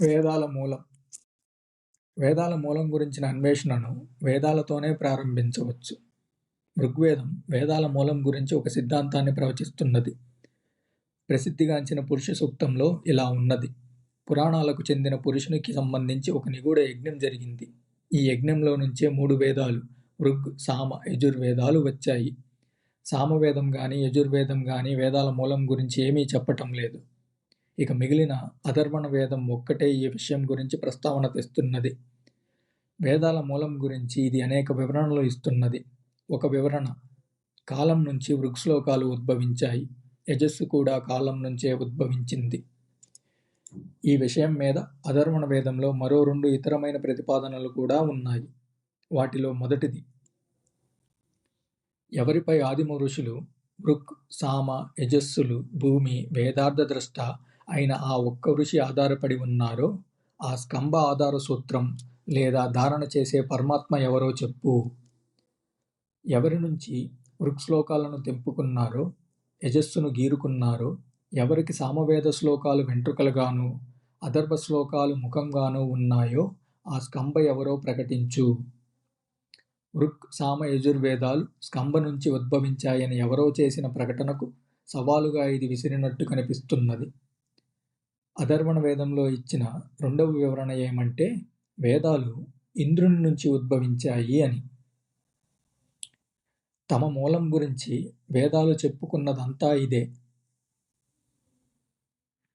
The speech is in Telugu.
వేదాల మూలం. వేదాల మూలం గురించిన అన్వేషణను వేదాలతోనే ప్రారంభించవచ్చు. ఋగ్వేదం వేదాల మూలం గురించి ఒక సిద్ధాంతాన్ని ప్రవచిస్తున్నది. ప్రసిద్ధిగాంచిన పురుష సూక్తంలో ఇలా ఉన్నది. పురాణాలకు చెందిన పురుషునికి సంబంధించి ఒక నిగూఢ యజ్ఞం జరిగింది. ఈ యజ్ఞంలో నుంచే మూడు వేదాలు ఋగ్ సామ యజుర్వేదాలు వచ్చాయి. సామవేదం కానీ యజుర్వేదం కానీ వేదాల మూలం గురించి ఏమీ చెప్పటం లేదు. ఇక మిగిలిన అధర్వణ వేదం ఒక్కటే ఈ విషయం గురించి ప్రస్తావన తెస్తున్నది. వేదాల మూలం గురించి ఇది అనేక వివరణలు ఇస్తున్నది. ఒక వివరణ కాలం నుంచి వృక్షలోకాలు ఉద్భవించాయి. యజస్సు కూడా కాలం నుంచే ఉద్భవించింది. ఈ విషయం మీద అధర్వణ వేదంలో మరో రెండు ఇతరమైన ప్రతిపాదనలు కూడా ఉన్నాయి. వాటిలో మొదటిది ఎవరిపై ఆదిమ ఋషులు వృక్ సామ యజస్సులు భూమి వేదార్థ ద్రష్ట అయిన ఆ ఒక్క ఋషి ఆధారపడి ఉన్నారో ఆ స్కంభ ఆధార సూత్రం లేదా ధారణ చేసే పరమాత్మ ఎవరో చెప్పు. ఎవరి నుంచి వృక్శ్లోకాలను తెంపుకున్నారో యజస్సును గీరుకున్నారో ఎవరికి సామవేద శ్లోకాలు వెంట్రుకలుగాను అదర్భ శ్లోకాలు ముఖంగాను ఉన్నాయో ఆ స్కంభ ఎవరో ప్రకటించు. వృక్ సామ యజుర్వేదాలు స్కంభ నుంచి ఉద్భవించాయని ఎవరో చేసిన ప్రకటనకు సవాలుగా ఇది విసిరినట్టు కనిపిస్తున్నది. అధర్వణ వేదంలో ఇచ్చిన రెండవ వివరణ ఏమంటే వేదాలు ఇంద్రుని నుంచి ఉద్భవించాయి అని. తమ మూలం గురించి వేదాలు చెప్పుకున్నదంతా ఇదే.